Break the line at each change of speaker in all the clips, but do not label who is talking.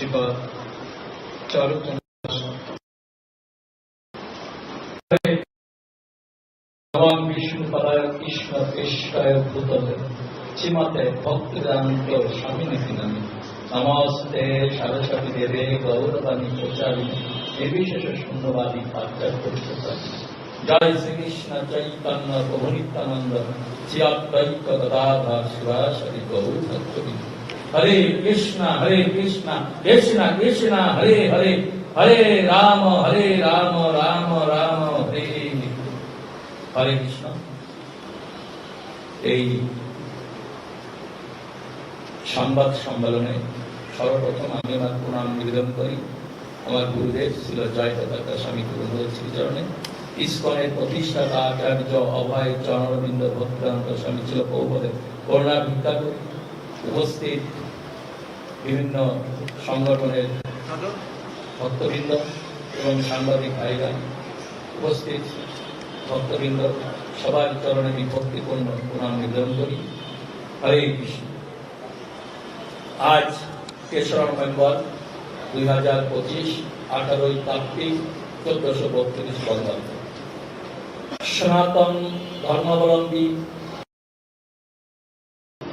শ্রীপদ চরক ভগবান বিষ্ণু পারায় কৃষ্ণ কৃষ্ণায় ভূতলে চিমতে ভক্তিদান্ত স্বামী নিধিদানি নমস্তে সরস্বতী দেবে গৌরবাণী প্রচারী নির্বিশেষ শূন্যবাদী পাচার করতে জয় শ্রীকৃষ্ণ চৈতন্য প্রভু শ্রী অদ্বৈত গদাধর শিবাশরী গৌর ভক্তবিন্দু হরে কৃষ্ণ হরে কৃষ্ণ কৃষ্ণ কৃষ্ণ হরে হরে হরে রাম হরে রাম রাম রাম হরে হরে কৃষ্ণ এই সংবাদ সম্মেলনে সর্বপ্রথম আমি আমার প্রণাম নিবেদন করি আমার গুরুদেব ছিল জয় তথা স্বামী গুরুদেব চরণে ইস্কনের প্রতিষ্ঠাতা আচার্য অভয় চরণবিন্দ ভক্তান্ত স্বামী ছিল কৌভদেব করুণা ভিক্ষা উপস্থিত বিভিন্ন সংগঠনের ভক্তবৃন্দ এবং সাংবাদিক ভাইরা উপস্থিত ভক্তবৃন্দ সবার চরণে বিভক্তিপূর্ণ প্রণাম নিবেদন করি হরে কৃষ্ণ আজ তেসরা নভেম্বর দুই হাজার পঁচিশ আঠারোই কার্তিক চোদ্দশো বত্রিশ বঙ্গাব্দ সনাতন ধর্মাবলম্বী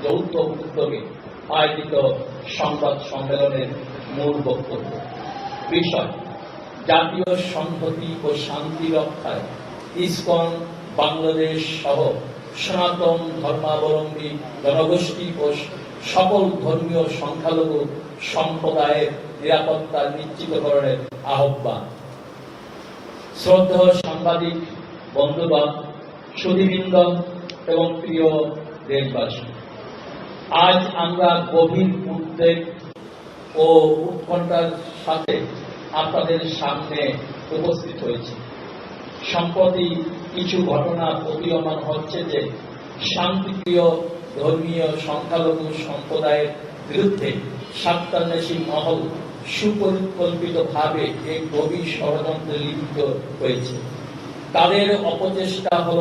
যৌথ উদ্যোগে আয়োজিত সংবাদ সম্মেলনের মূল বক্তব্য বিষয় জাতীয় সংহতি ও শান্তি রক্ষায় ইস্কন বাংলাদেশ সহ সনাতন ধর্মাবলম্বী জনগোষ্ঠী ও সকল ধর্মীয় সংখ্যালঘু সম্প্রদায়ের নিরাপত্তা নিশ্চিতকরণের আহ্বান শ্রদ্ধ সাংবাদিক বন্ধুবান সুদীবৃন্দ এবং প্রিয় দেশবাসী আজ আমরা গভীর উদ্বেগ ও উৎকণ্ঠার সাথে আপনাদের সামনে উপস্থিত হয়েছি সম্প্রতি কিছু ঘটনা প্রতীয়মান হচ্ছে যে শান্তিপ্রিয় ধর্মীয় সংখ্যালঘু সম্প্রদায়ের বিরুদ্ধে সাত্তান্বেষী মহল সুপরিকল্পিতভাবে এই গভীর ষড়যন্ত্রে লিপ্ত হয়েছে তাদের অপচেষ্টা হল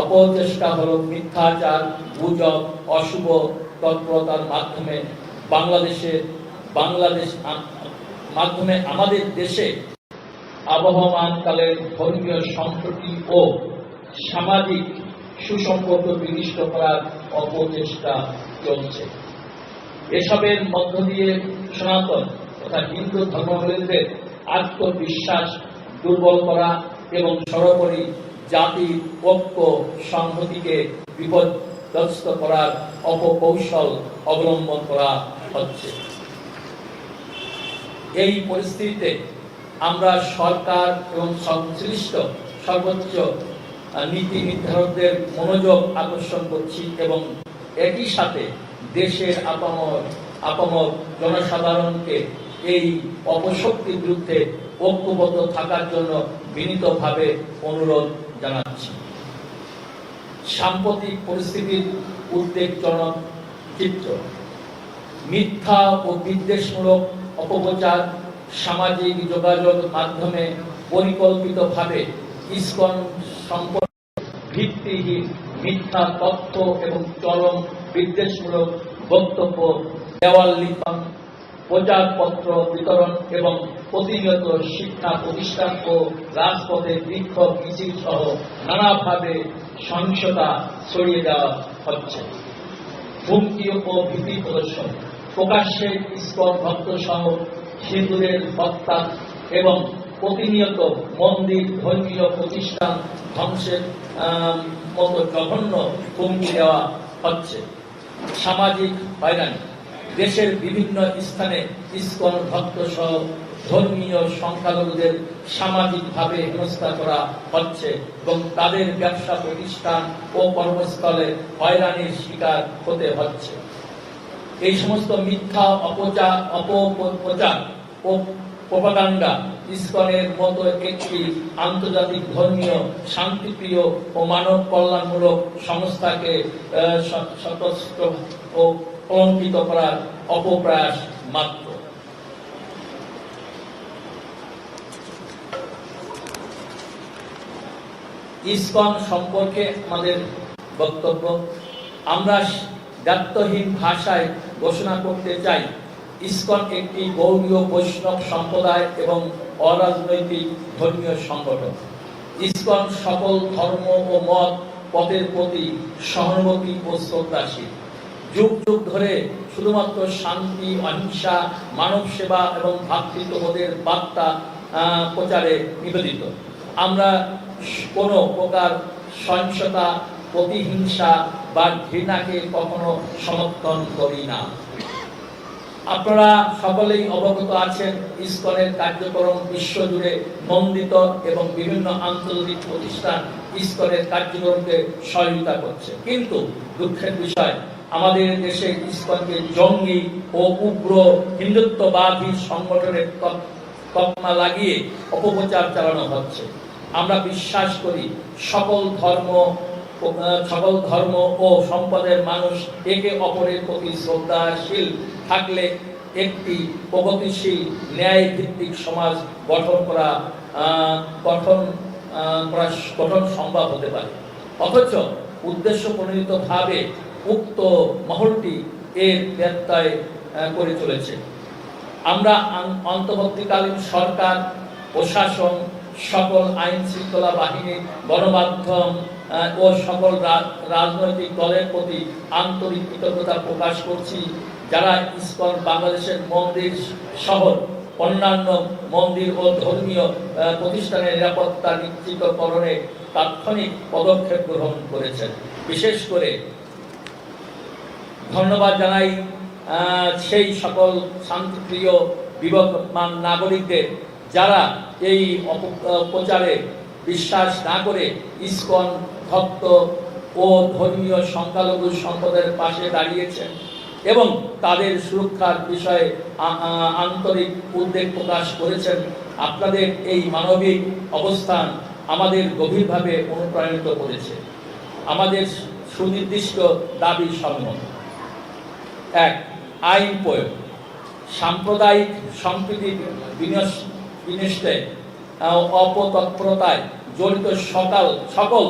অপচেষ্টা হল মিথ্যাচার গুজব অশুভ তৎপরতার মাধ্যমে বাংলাদেশে বাংলাদেশ মাধ্যমে আমাদের দেশে আবহমানকালের ধর্মীয় সম্প্রতি ও সামাজিক সুসম্পর্ক বিনিষ্ট করার অপচেষ্টা চলছে এসবের মধ্য দিয়ে সনাতন তথা হিন্দু ধর্মাবলীদের আত্মবিশ্বাস দুর্বল করা এবং সর্বোপরি জাতি ঐক্য সংহতিকে বিপদগ্রস্ত করার অপকৌশল অবলম্বন করা হচ্ছে এই পরিস্থিতিতে আমরা সরকার এবং সংশ্লিষ্ট সর্বোচ্চ নীতি নির্ধারকদের মনোযোগ আকর্ষণ করছি এবং একই সাথে দেশের আপামর আপামর জনসাধারণকে এই অপশক্তির বিরুদ্ধে ঐক্যবদ্ধ থাকার জন্য বিনীতভাবে অনুরোধ জানাচ্ছি সাম্প্রতিক পরিস্থিতির উদ্বেগজনক চিত্র মিথ্যা ও বিদ্বেষমূলক অপপ্রচার সামাজিক যোগাযোগ মাধ্যমে পরিকল্পিতভাবে ইস্কন সম্পর্ক ভিত্তিহীন মিথ্যা তথ্য এবং চরম বিদ্বেষমূলক বক্তব্য দেওয়াল লিখন প্রচারপত্র বিতরণ এবং প্রতিনিয়ত শিক্ষা প্রতিষ্ঠান ও রাজপথে বিক্ষোভ মিছিল সহ নানাভাবে সহিংসতা ছড়িয়ে দেওয়া হচ্ছে হুমকি ও ভীতি প্রদর্শন প্রকাশ্যে ইস্কন ভক্ত সহ হিন্দুদের হত্যা এবং প্রতিনিয়ত মন্দির ধর্মীয় প্রতিষ্ঠান ধ্বংসের মতো জঘন্য হুমকি দেওয়া হচ্ছে সামাজিক হয়রানি দেশের বিভিন্ন স্থানে ইস্কন ভক্ত সহ ধর্মীয় সংখ্যালঘুদের সামাজিকভাবে হেনস্থা করা হচ্ছে এবং তাদের ব্যবসা প্রতিষ্ঠান ও কর্মস্থলে হয়রানির শিকার হতে হচ্ছে এই সমস্ত মিথ্যা অপচার অপপ্রচার ও প্রপাগান্ডা ইস্কনের মতো একটি আন্তর্জাতিক ধর্মীয় শান্তিপ্রিয় ও মানব কল্যাণমূলক সংস্থাকে সতস্ত্র ও কলঙ্কিত করার অপপ্রাস মাত্র ইস্কন সম্পর্কে আমাদের বক্তব্য আমরা দাত্তহীন ভাষায় ঘোষণা করতে চাই ইস্কন একটি গৌরীয় বৈষ্ণব সম্প্রদায় এবং অরাজনৈতিক ধর্মীয় সংগঠন ইস্কন সকল ধর্ম ও মত পথের প্রতি সহানুভূতি ও শ্রদ্ধাশীল যুগ যুগ ধরে শুধুমাত্র শান্তি অহিংসা মানব সেবা এবং ভাতৃত্ববোধের বার্তা প্রচারে নিবেদিত আমরা কোনো প্রকার সহিংসতা প্রতিহিংসা বা ঘৃণাকে কখনো সমর্থন করি না আপনারা সকলেই অবগত আছেন ইস্কনের কার্যক্রম বিশ্বজুড়ে নন্দিত এবং বিভিন্ন আন্তর্জাতিক প্রতিষ্ঠান ইস্কনের কার্যক্রমকে সহযোগিতা করছে কিন্তু দুঃখের বিষয় আমাদের দেশে ইস্কনকে জঙ্গি ও উগ্র হিন্দুত্ববাদী সংগঠনের তকমা লাগিয়ে অপপ্রচার চালানো হচ্ছে আমরা বিশ্বাস করি সকল ধর্ম সকল ধর্ম ও সম্পদের মানুষ একে অপরের প্রতি শ্রদ্ধাশীল থাকলে একটি প্রগতিশীল ন্যায়ভিত্তিক সমাজ গঠন করা গঠন করা গঠন সম্ভব হতে পারে অথচ উদ্দেশ্য প্রণীতভাবে উক্ত মহলটি এর ব্যত্যয় করে চলেছে আমরা অন্তর্বর্তীকালীন সরকার প্রশাসন সকল আইন শৃঙ্খলা বাহিনী গণমাধ্যম ও সকল রাজনৈতিক দলের প্রতি আন্তরিক কৃতজ্ঞতা প্রকাশ করছি যারা ইস্কন বাংলাদেশের মন্দির শহর অন্যান্য মন্দির ও ধর্মীয় প্রতিষ্ঠানের নিরাপত্তা নিশ্চিতকরণে তাৎক্ষণিক পদক্ষেপ গ্রহণ করেছেন বিশেষ করে ধন্যবাদ জানাই সেই সকল শান্তিপ্রিয় বিবদমান নাগরিকদের যারা এই অপপ্রচারে বিশ্বাস না করে ইস্কন ভক্ত ও ধর্মীয় সংখ্যালঘু সম্পদের পাশে দাঁড়িয়েছেন এবং তাদের সুরক্ষার বিষয়ে আন্তরিক উদ্বেগ প্রকাশ করেছেন আপনাদের এই মানবিক অবস্থান আমাদের গভীরভাবে অনুপ্রাণিত করেছে আমাদের সুনির্দিষ্ট দাবি সম্মত এক আইন প্রয়োগ সাম্প্রদায়িক সম্প্রীতি বিনষ্টে অপতৎপরতায় জড়িত সকাল সকল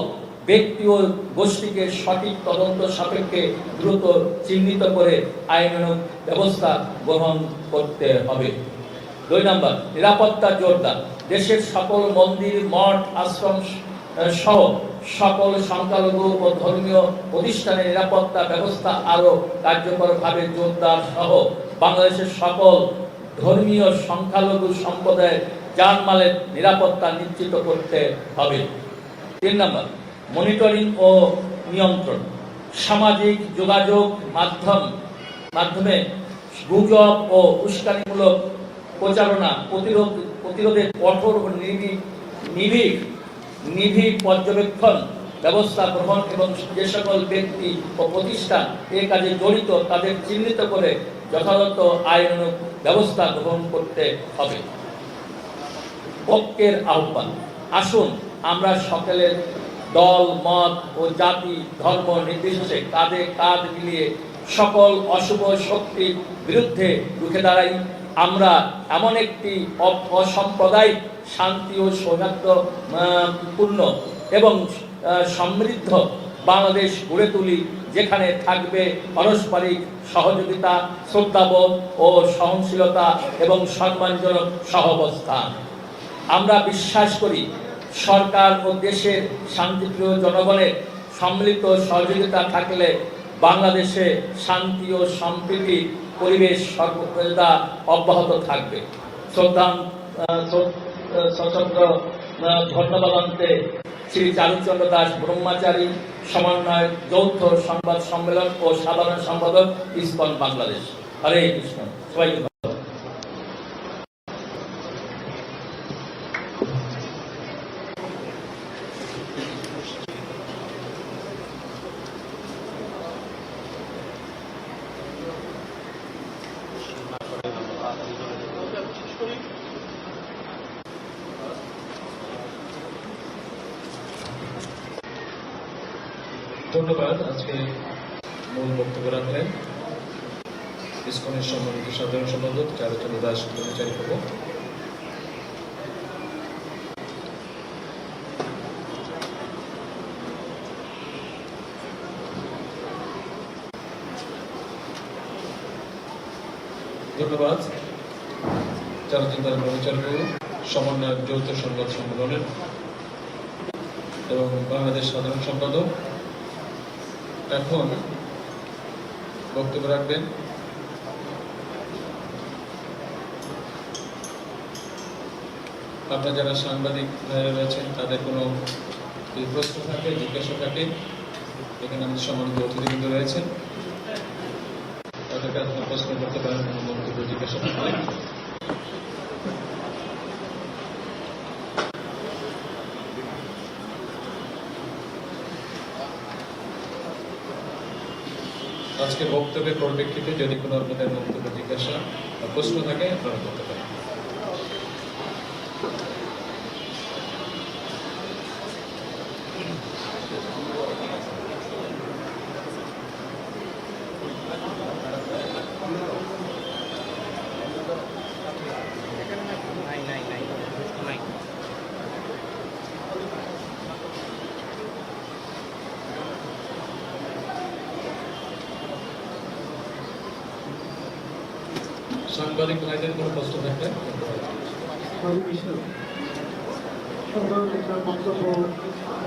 ব্যক্তি ও গোষ্ঠীকে সঠিক তদন্ত সাপেক্ষে দ্রুত চিহ্নিত করে আইন ব্যবস্থা গ্রহণ করতে হবে দুই নম্বর নিরাপত্তা জোরদার দেশের সকল মন্দির মঠ আশ্রম সহ সকল সংখ্যালঘু ও ধর্মীয় প্রতিষ্ঠানের নিরাপত্তা ব্যবস্থা আরও কার্যকরভাবে জোরদার সহ বাংলাদেশের সকল ধর্মীয় সংখ্যালঘু সম্প্রদায়ের মালের নিরাপত্তা নিশ্চিত করতে হবে তিন নম্বর মনিটরিং ও নিয়ন্ত্রণ সামাজিক যোগাযোগ মাধ্যম মাধ্যমে গুজব ও উস্কানিমূলক প্রচারণা প্রতিরোধ প্রতিরোধের কঠোর ও নিবিড় নিধি পর্যবেক্ষণ ব্যবস্থা গ্রহণ এবং যে সকল ব্যক্তি ও প্রতিষ্ঠান এ কাজে জড়িত তাদের চিহ্নিত করে যথাযথ আইন ব্যবস্থা গ্রহণ করতে হবে ঐক্যের আহ্বান আসুন আমরা সকলের দল মত ও জাতি ধর্ম নির্বিশেষে কাঁধে কাঁধ মিলিয়ে সকল অশুভ শক্তির বিরুদ্ধে রুখে দাঁড়াই আমরা এমন একটি অসম্প্রদায়িক শান্তি ও সৌভাগ্যপূর্ণ এবং সমৃদ্ধ বাংলাদেশ গড়ে তুলি যেখানে থাকবে পারস্পরিক সহযোগিতা শ্রদ্ধাবোধ ও সহনশীলতা এবং সম্মানজনক সহবস্থান আমরা বিশ্বাস করি সরকার ও দেশের শান্তিপ্রিয় জনগণের সম্মিলিত সহযোগিতা থাকলে বাংলাদেশে শান্তি ও সম্প্রীতি পরিবেশ সর্বদা অব্যাহত থাকবে শ্রদ্ধা সশস্ত্র ধন্যবাদ অন্তে শ্রী চারুচন্দ্র দাস ব্রহ্মাচারী সমন্বয় যৌথ সংবাদ সম্মেলন ও সাধারণ সম্পাদক ইস্কন বাংলাদেশ হরে কৃষ্ণ সবাইকে ধন্যবাদ চলচ্চিত্র পরিচালক সমন্বয়ক যৌথ সংবাদ সম্মেলনের এবং বাংলাদেশ সাধারণ সম্পাদক এখন বক্তব্য রাখবেন আপনার যারা সাংবাদিক ভাইরা রয়েছেন তাদের কোনো প্রশ্ন থাকে জিজ্ঞাসা থাকে এখানে আমাদের সম্মানিত অতিথিবৃন্দ রয়েছেন তাদেরকে আপনার প্রশ্ন করতে পারেন কোনো মন্তব্য জিজ্ঞাসা থাকলে আজকে বক্তব্যের পরিপ্রেক্ষিতে যদি কোনো আপনাদের বক্তব্য জিজ্ঞাসা বা প্রশ্ন থাকে আপনারা করতে পারেন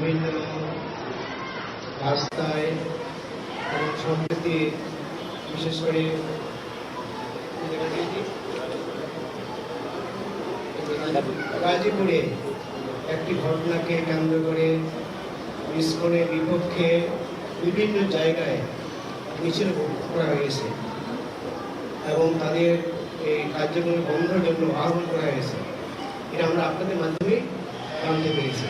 বিভিন্ন রাস্তায় এবং সম্প্রতি বিশেষ করে গাজীপুরে একটি ঘটনাকে কেন্দ্র করে ইস্কনের বিপক্ষে বিভিন্ন জায়গায় মিছিল করা হয়েছে এবং তাদের এই কার্যক্রম বন্ধের জন্য আহ্বান করা হয়েছে এটা আমরা আপনাদের মাধ্যমে জানতে পেরেছি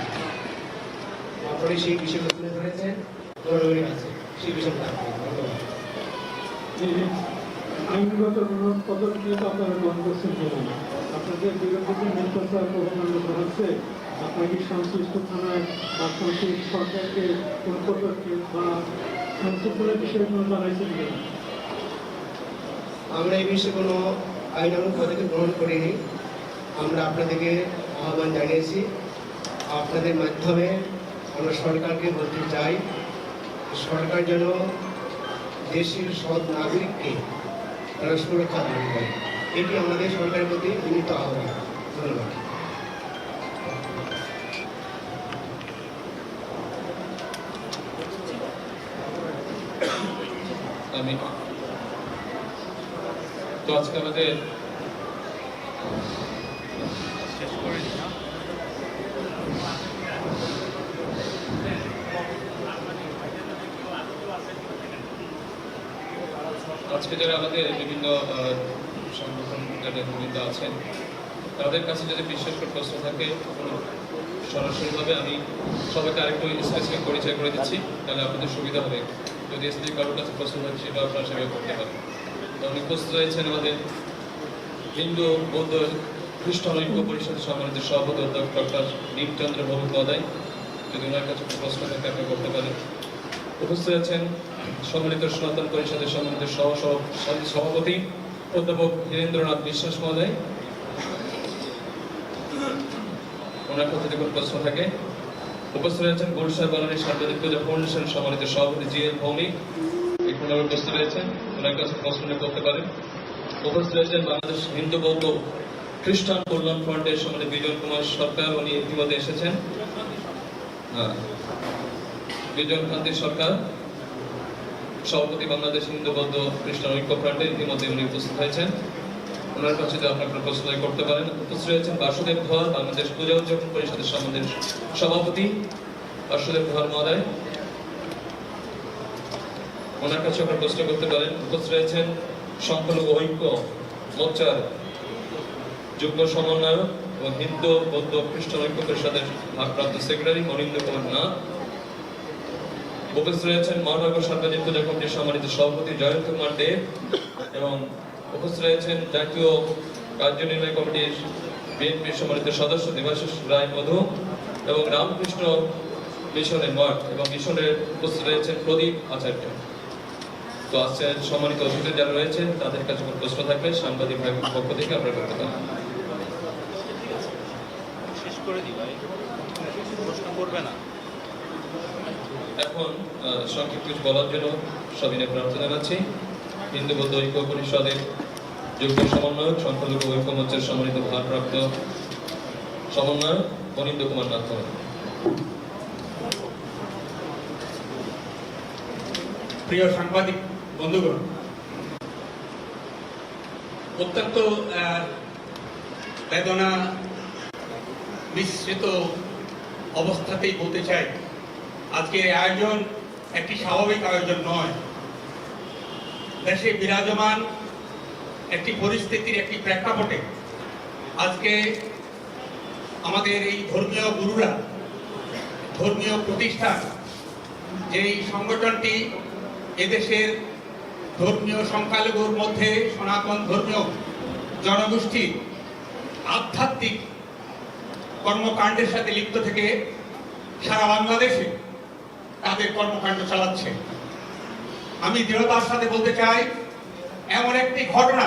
সকলে সেই বিষয়টা তুলে ধরেছেন সেই আপনারা গ্রহণ করছেন কেন আপনাদের বিগত যে সংশ্লিষ্ট থানায় বা সংশ্লিষ্ট সরকারকে কোনো পদ্ধতি বা সংশ্লিষ্ট বিষয়ে কোনো জানাইছেন আমরা এই বিষয়ে কোনো আইনগত পদক্ষেপ গ্রহণ করিনি আমরা আপনাদেরকে আহ্বান জানিয়েছি আপনাদের মাধ্যমে আমরা সরকারকে বলতে চাই সরকার যেন দেশের সৎ নাগরিককে তারা সুরক্ষা দান করে এটি আমাদের সরকারের প্রতি বিনীত আহ্বান ধন্যবাদ আমি তো আজকে আমাদের আজকে যারা আমাদের বিভিন্ন সংগঠন যাদের ভূমিকা আছেন তাদের কাছে যদি বিশ্বাস করে প্রশ্ন থাকে সরাসরিভাবে আমি সবাইকে আরেকটু স্পেসিফিক পরিচয় করে দিচ্ছি তাহলে আপনাদের সুবিধা হবে যদি স্ত্রী কারোর কাছে প্রশ্ন হয় সেটা আপনারা সেভাবে করতে পারেন উনি উপস্থিত রয়েছেন আমাদের হিন্দু বৌদ্ধ খ্রিস্টান ঐক্য পরিষদের সম্মানিত সভাপতি অধ্যক্ষ ডক্টর দীপচন্দ্র ভৌমোপাধ্যায় যদি ওনার কাছে প্রশ্ন থাকে আপনি করতে পারেন উপস্থিত আছেন সম্মানিত সনাতন পরিষদের সম্মানিত সহ সভাপতি অধ্যাপক ধীরেন্দ্রনাথ বিশ্বাস মহোদয় ওনার কথা থেকে প্রশ্ন থাকে উপস্থিত আছেন গুলশাহ বালানি সাংবাদিক পূজা ফাউন্ডেশন সম্মানিত সভাপতি জি এল ভৌমিক এখানে উপস্থিত রয়েছেন ওনার কাছে প্রশ্ন করতে পারেন উপস্থিত রয়েছেন বাংলাদেশ হিন্দু বৌদ্ধ খ্রিস্টান কল্যাণ ফ্রন্টের সম্মানিত বিজয় কুমার সরকার উনি ইতিমধ্যে এসেছেন বিজয় কান্তি সরকার সভাপতি বাংলাদেশ হিন্দুবদ্ধ খ্রিস্টান ঐক্য ফ্রান্টে ইতিমধ্যে উনি উপস্থিত হয়েছেন ওনার কাছে যদি আপনার প্রশ্ন করতে পারেন উপস্থিত হয়েছেন বাসুদেব ধর বাংলাদেশ পূজা উদযাপন পরিষদের সম্বন্ধে সভাপতি বাসুদেব ধর মহোদয় ওনার কাছে আপনার প্রশ্ন করতে পারেন উপস্থিত রয়েছেন সংখ্যালঘু ঐক্য মোর্চার যুগ্ম সমন্বয়ক এবং হিন্দু বৌদ্ধ খ্রিস্টান ঐক্য পরিষদের ভারপ্রাপ্ত সেক্রেটারি মনীন্দ্র কুমার নাথ উপস্থিত রয়েছেন মহানগর সরকারযুক্ত কমিটির সম্মানিত সভাপতি জয়ন্ত কুমার দে এবং উপস্থিত রয়েছেন জাতীয় কার্যনির্বাহী কমিটির বিএনপির সম্মানিত সদস্য দেবাশিস রায় মধু এবং রামকৃষ্ণ মিশনের মঠ এবং মিশনের উপস্থিত রয়েছেন প্রদীপ আচার্য তো আজকে সম্মানিত অতিথি যারা রয়েছেন তাদের কাছে কোনো প্রশ্ন থাকলে সাংবাদিক ভাই পক্ষ থেকে আমরা করতে পারেন শেষ করে দিই ভাই প্রশ্ন করবে না এখন সংক্ষিপ্ত কিছু বলার জন্য সবিনে প্রার্থনা রাখছি হিন্দু বৌদ্ধ ঐক্য পরিষদের যোগ্য সমন্বয়ক সংখ্যালঘু ঐক্য মঞ্চের সম্মানিত ভারপ্রাপ্ত সমন্বয়ক অনিন্দ কুমার নাথ প্রিয় সাংবাদিক বন্ধুগণ অত্যন্ত বেদনা মিশ্রিত অবস্থাতেই বলতে চাই আজকে এই আয়োজন একটি স্বাভাবিক আয়োজন নয় দেশে বিরাজমান একটি পরিস্থিতির একটি প্রেক্ষাপটে আজকে আমাদের এই ধর্মীয় গুরুরা ধর্মীয় প্রতিষ্ঠান যেই সংগঠনটি এদেশের ধর্মীয় সংখ্যালঘুর মধ্যে সনাতন ধর্মীয় জনগোষ্ঠীর আধ্যাত্মিক কর্মকাণ্ডের সাথে লিপ্ত থেকে সারা বাংলাদেশে তাদের কর্মকাণ্ড চালাচ্ছে আমি দৃঢ়তার সাথে বলতে চাই এমন একটি ঘটনা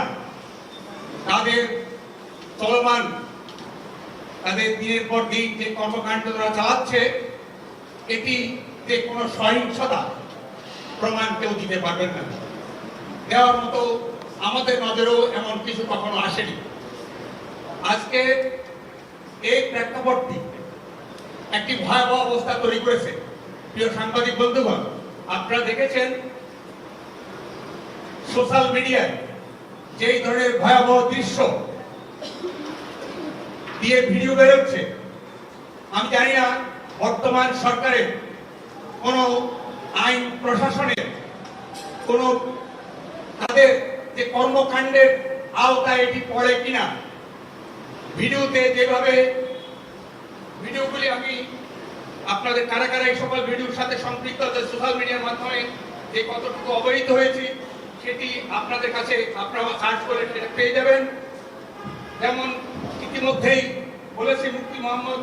তাদের চলমান তাদের দিনের পর দিন যে কর্মকাণ্ড তারা চালাচ্ছে এটি যে কোনো সহিংসতা প্রমাণ কেউ দিতে পারবেন না দেওয়ার মতো আমাদের নজরেও এমন কিছু কখনো আসেনি আজকে এই প্রেক্ষাপটটি একটি ভয়াবহ অবস্থা তৈরি করেছে প্রিয় সাংবাদিক বন্ধুগণ আপনারা দেখেছেন সোশ্যাল মিডিয়ায় যেই ধরনের ভয়াবহ দৃশ্য দিয়ে ভিডিও বেরোচ্ছে আমি জানি না বর্তমান সরকারের কোন আইন প্রশাসনের কোন তাদের যে কর্মকাণ্ডের আওতায় এটি পড়ে কিনা ভিডিওতে যেভাবে ভিডিওগুলি আমি আপনাদের কারা কারা এই সকল ভিডিওর সাথে সম্পৃক্ত আছে সোশ্যাল মিডিয়ার মাধ্যমে যে কতটুকু অবহিত হয়েছি সেটি আপনাদের কাছে আপনারা সার্চ করে সেটা পেয়ে যাবেন যেমন ইতিমধ্যেই বলেছি মুক্তি মোহাম্মদ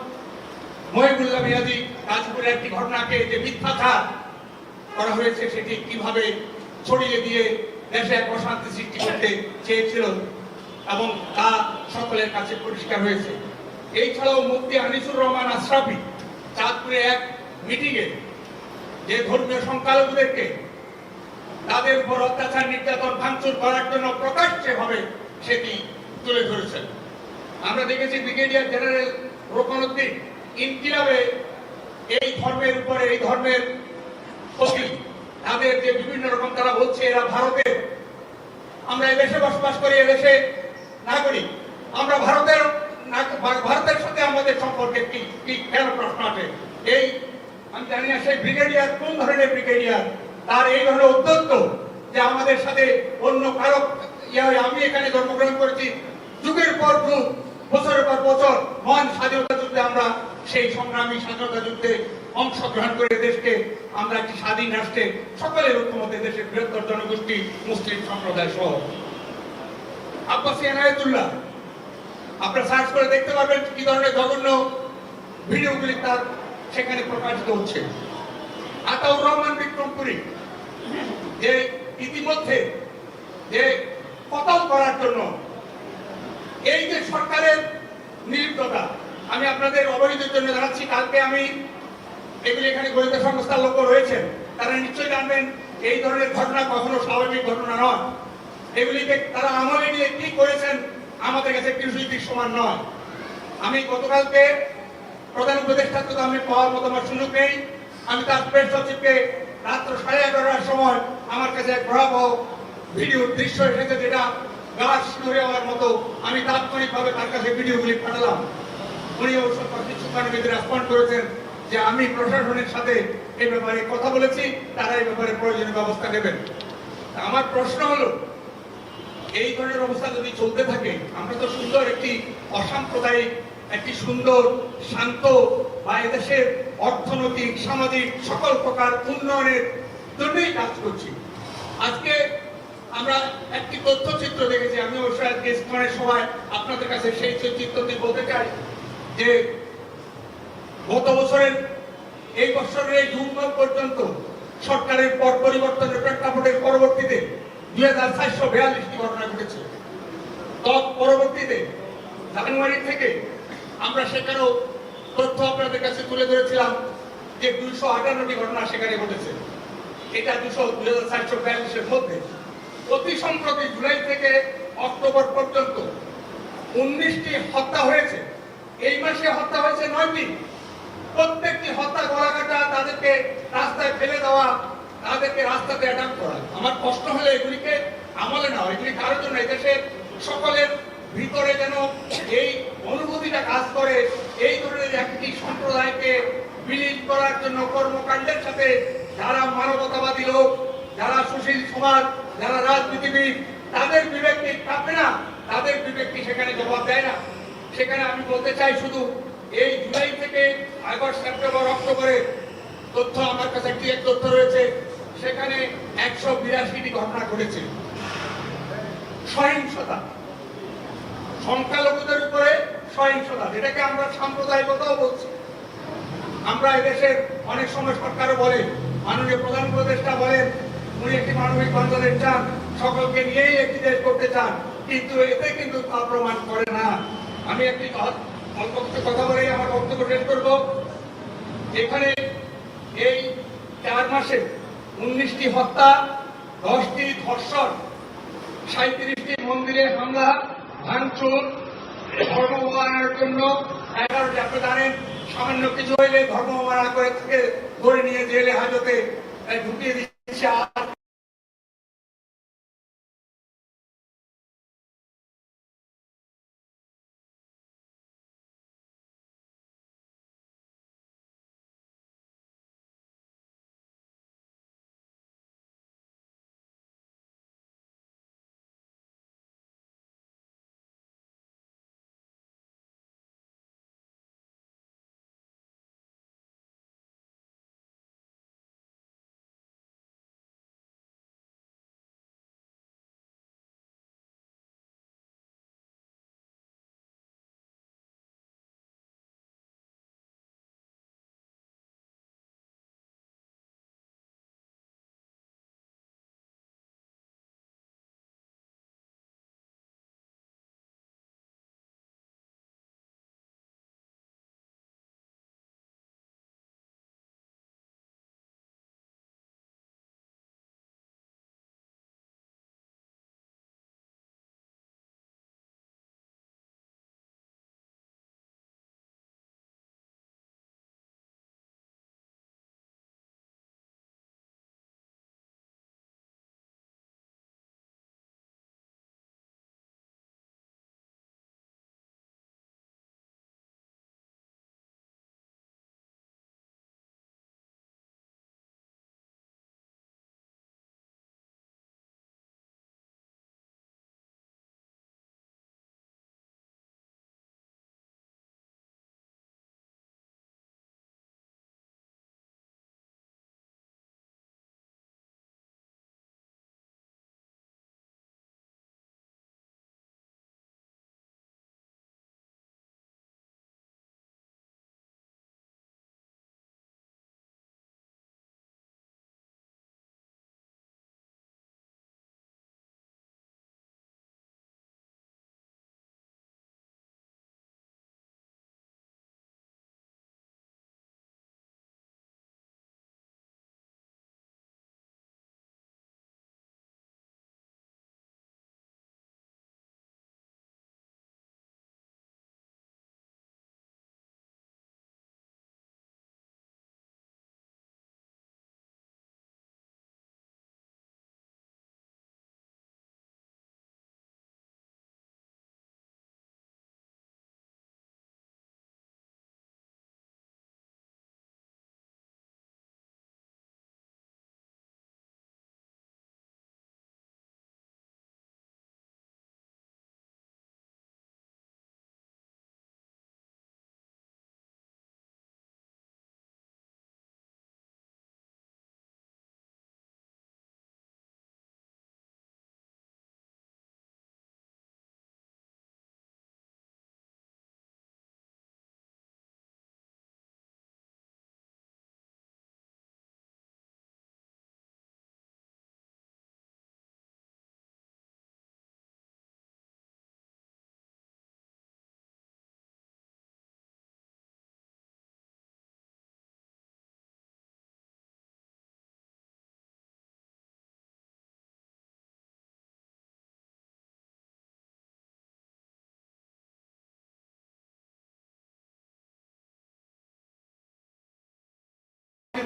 মহিবুল্লাহ মিয়াজি তাজপুরের একটি ঘটনাকে যে মিথ্যাচার করা হয়েছে সেটি কিভাবে ছড়িয়ে দিয়ে দেশে এক অশান্তি সৃষ্টি করতে চেয়েছিল এবং তা সকলের কাছে পরিষ্কার হয়েছে এই ছাড়াও মুক্তি আনিসুর রহমান আশরাফি চাঁদপুরে এক মিটিংয়ে যে ধর্মীয় সংখ্যালঘুদেরকে তাদের উপর অত্যাচার নির্যাতন ভাঙচুর করার জন্য হবে সেটি তুলে ধরেছেন আমরা দেখেছি ব্রিগেডিয়ার জেনারেল উদ্দিন ইনকিলাবে এই ধর্মের উপরে এই ধর্মের প্রতি তাদের যে বিভিন্ন রকম তারা বলছে এরা ভারতের আমরা এদেশে বসবাস করি এদেশে নাগরিক আমরা ভারতের ভারতের সাথে আমাদের সম্পর্কে কি কি কেন প্রশ্ন আছে এই আমি জানি না সেই ব্রিগেডিয়ার কোন ধরনের ব্রিগেডিয়ার তার এই ধরনের অত্যন্ত যে আমাদের সাথে অন্য কারো ইয়ে আমি এখানে জন্মগ্রহণ করেছি যুগের পর যুগ বছরের পর বছর মহান স্বাধীনতা যুদ্ধে আমরা সেই সংগ্রামী স্বাধীনতা যুদ্ধে অংশগ্রহণ করে দেশকে আমরা একটি স্বাধীন রাষ্ট্রে সকলের ঐক্যমতে দেশের বৃহত্তর জনগোষ্ঠী মুসলিম সম্প্রদায় সহ আব্বাসী এনায়তুল্লাহ আপনারা সার্চ করে দেখতে পারবেন কি ধরনের জঘন্য ভিডিওগুলি তার সেখানে প্রকাশিত হচ্ছে আতাউর রহমান বিক্রমপুরী যে ইতিমধ্যে যে কতল করার জন্য এই যে সরকারের নির্ভরতা আমি আপনাদের অবহিতের জন্য জানাচ্ছি কালকে আমি এগুলি এখানে গোয়েন্দা সংস্থার লোক রয়েছেন তারা নিশ্চয়ই জানবেন এই ধরনের ঘটনা কখনো স্বাভাবিক ঘটনা নয় এগুলিকে তারা আমলে নিয়ে কি করেছেন আমাদের কাছে কৃষিভিত্তিক সমান নয় আমি গতকালকে প্রধান উপদেষ্টা তো আমি পাওয়ার মতো আমার সুযোগ নেই আমি তার প্রেস সচিবকে রাত্র সাড়ে এগারোটার সময় আমার কাছে ভয়াবহ ভিডিও দৃশ্য এসেছে যেটা গাছ ধরে হওয়ার মতো আমি তাৎক্ষণিকভাবে তার কাছে ভিডিওগুলি পাঠালাম উনি অবশ্য শিক্ষানবীদের আহ্বান করেছেন যে আমি প্রশাসনের সাথে এই ব্যাপারে কথা বলেছি তারা এই ব্যাপারে প্রয়োজনীয় ব্যবস্থা নেবেন আমার প্রশ্ন হলো এই ধরনের অবস্থা যদি চলতে থাকে আমরা তো সুন্দর একটি অসাম্প্রদায়িক একটি সুন্দর শান্ত বা এদেশের অর্থনৈতিক সামাজিক সকল প্রকার উন্নয়নের জন্যই কাজ করছি আজকে আমরা একটি তথ্যচিত্র দেখেছি আমি অবশ্যই আজকে স্মরণের সময় আপনাদের কাছে সেই চিত্রটি বলতে চাই যে গত বছরের এই বছরের এই জুন পর্যন্ত সরকারের পর পরিবর্তনের প্রেক্ষাপটের পরবর্তীতে দুই হাজার চারশো বিয়াল্লিশটি ঘটনা ঘটেছে তৎপরবর্তীতে জানুয়ারি থেকে আমরা সেখানেও তথ্য আপনাদের কাছে তুলে ধরেছিলাম যে দুইশো আটান্নটি ঘটনা সেখানে ঘটেছে এটা দুশো দুই হাজার চারশো বিয়াল্লিশের মধ্যে অতি সম্প্রতি জুলাই থেকে অক্টোবর পর্যন্ত উনিশটি হত্যা হয়েছে এই মাসে হত্যা হয়েছে নয়টি প্রত্যেকটি হত্যা গলাকাটা তাদেরকে রাস্তায় ফেলে দেওয়া তাদেরকে রাস্তাতে অ্যাটাক করা আমার কষ্ট হলে এগুলিকে আমলে নেওয়া এগুলি কারোর জন্য এদেশের সকলের ভিতরে যেন এই অনুভূতিটা কাজ করে এই ধরনের একটি সম্প্রদায়কে বিলীন করার জন্য কর্মকাণ্ডের সাথে যারা মানবতাবাদী লোক যারা সুশীল সমাজ যারা রাজনীতিবিদ তাদের বিবেক কি কাঁপে না তাদের বিবেক কি সেখানে জবাব দেয় না সেখানে আমি বলতে চাই শুধু এই জুলাই থেকে আগস্ট সেপ্টেম্বর অক্টোবরে তথ্য আমার কাছে একটি এক তথ্য রয়েছে সেখানে একশো বিরাশিটি ঘটনা ঘটেছে সহিংসতা সংখ্যালঘুদের উপরে সহিংসতা যেটাকে আমরা সাম্প্রদায়িকতাও বলছি আমরা এদেশের অনেক সময় সরকারও বলে মাননীয় প্রধান উপদেষ্টা বলেন উনি একটি মানবিক বাংলাদেশ চান সকলকে নিয়েই একটি দেশ করতে চান কিন্তু এতে কিন্তু তা প্রমাণ করে না আমি একটি অল্প কথা বলেই আমার বক্তব্য শেষ করবো এখানে এই চার মাসে উনিশটি হত্যা দশটি ধর্ষণ সাঁত্রিশটি মন্দিরে হামলা ভাঙচুর ধর্মবানার জন্য এগারোটি আপনি জানেন সামান্য কিছু হইলে ধর্মবানা করে থেকে ধরে নিয়ে জেলে হাজতে ঢুকিয়ে দিচ্ছে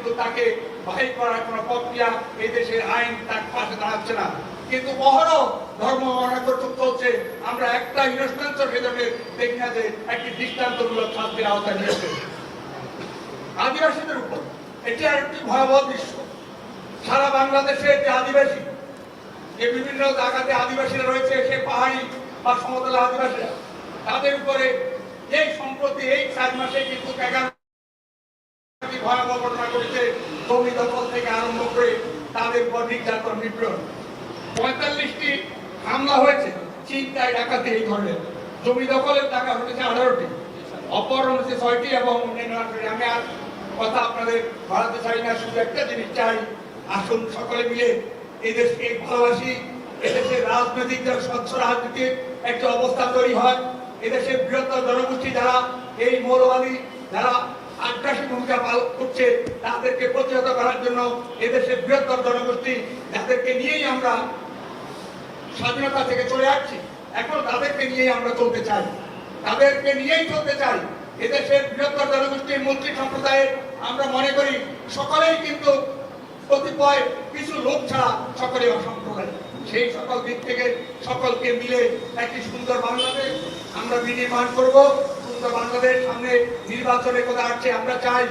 কিন্তু তাকে ভাই করার কোন প্রক্রিয়া এই দেশের আইন তার পাশে দাঁড়াচ্ছে না কিন্তু মহরও ধর্ম চলছে আমরা একটা হিসেবে দেখি না যে একটি দৃষ্টান্তমূলক শাস্তির আওতায় নিয়েছে আদিবাসীদের উপর এটি আর একটি ভয়াবহ দৃশ্য সারা বাংলাদেশে যে আদিবাসী যে বিভিন্ন জায়গাতে আদিবাসীরা রয়েছে সে পাহাড়ি বা সমতলা আদিবাসীরা তাদের উপরে এই সম্প্রতি এই চার মাসে কিন্তু এগারো ভয়াবহ ঘটনা করেছে জমি দখল থেকে আরম্ভ করে তাদের উপর নির্যাতন নিপীড়ন পঁয়তাল্লিশটি হামলা হয়েছে চিন্তায় ডাকাতে এই ধরনের জমি দখলের টাকা ঘটেছে আঠারোটি অপহরণ হচ্ছে ছয়টি এবং অন্যান্য আমি আর কথা আপনাদের বাড়াতে চাই না শুধু একটা জিনিস চাই আসুন সকলে মিলে এদেশকে ভালোবাসি এদেশে রাজনৈতিক যারা স্বচ্ছ রাজনীতির একটা অবস্থা তৈরি হয় এদেশের বৃহত্তর জনগোষ্ঠী যারা এই মৌলবাদী যারা আগ্রাসী ভূমিকা পালন করছে তাদেরকে প্রতিহত করার জন্য এদেশের বৃহত্তর জনগোষ্ঠী তাদেরকে নিয়েই আমরা স্বাধীনতা থেকে চলে আসছি এখন তাদেরকে নিয়েই আমরা চলতে চাই তাদেরকে নিয়েই চলতে চাই এদেশের বৃহত্তর জনগোষ্ঠীর মন্ত্রী সম্প্রদায়ের আমরা মনে করি সকলেই কিন্তু কতিপয় কিছু লোক ছাড়া সকলে অসম্প্রদায় সেই সকল দিক থেকে সকলকে মিলে একটি সুন্দর বাংলাদেশ আমরা বিনির্মাণ করব সুন্দর বাংলাদেশ সামনে নির্বাচনের কথা আসছে আমরা চাই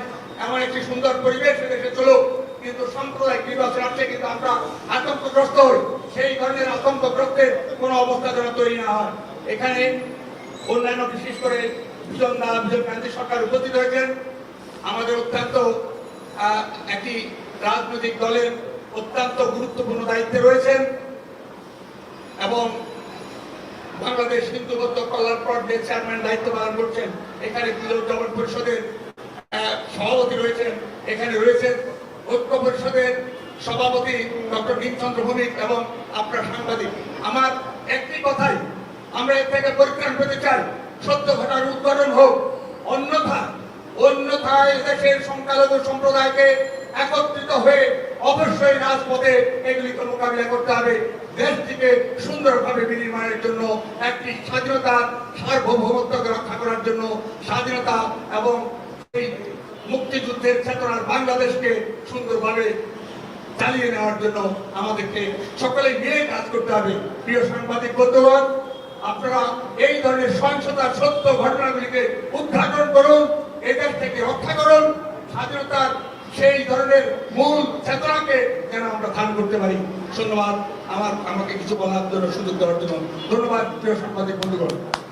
এমন একটি সুন্দর পরিবেশ দেশে চলুক কিন্তু সাম্প্রদায়িক নির্বাচন আসছে কিন্তু আমরা আতঙ্কগ্রস্ত হই সেই ধরনের আতঙ্কগ্রস্তের কোনো অবস্থা যেন তৈরি না হয় এখানে অন্যান্য বিশেষ করে ভীষণ দা ভীষণ গান্ধী সরকার উপস্থিত হয়েছেন আমাদের অত্যন্ত একটি রাজনৈতিক দলের অত্যন্ত গুরুত্বপূর্ণ দায়িত্বে রয়েছেন এবং বাংলাদেশ হিন্দুবদ্ধ কল্যাণ ফ্রন্টের চেয়ারম্যান দায়িত্ব পালন করছেন এখানে বিলোদ্যাপন পরিষদের সভাপতি রয়েছেন এখানে রয়েছেন ঐক্য পরিষদের সভাপতি ডক্টর নীলচন্দ্র ভৌমিক এবং আপনার সাংবাদিক আমার একটি কথাই আমরা এর থেকে পরিত্রাণ পেতে চাই সত্য ঘটনার উদ্বোধন হোক অন্যথা অন্যথায় দেশের সংখ্যালঘু সম্প্রদায়কে একত্রিত হয়ে অবশ্যই রাজপথে তো মোকাবিলা করতে হবে দেশটিকে সুন্দরভাবে বিনির্মাণের জন্য একটি স্বাধীনতার সার্বভৌমত্বকে রক্ষা করার জন্য স্বাধীনতা এবং মুক্তিযুদ্ধের চেতনার বাংলাদেশকে সুন্দরভাবে চালিয়ে নেওয়ার জন্য আমাদেরকে সকলে মিলে কাজ করতে হবে প্রিয় সাংবাদিক বন্ধুগণ আপনারা এই ধরনের সহিংসতার সত্য ঘটনাগুলিকে উদ্ঘাটন করুন এদের থেকে রক্ষা করুন স্বাধীনতার সেই ধরনের মূল চেতনাকে যেন আমরা ধারণ করতে পারি ধন্যবাদ আমার আমাকে কিছু বলার জন্য সুযোগ দেওয়ার জন্য ধন্যবাদ প্রিয় সাংবাদিক বন্ধুগণ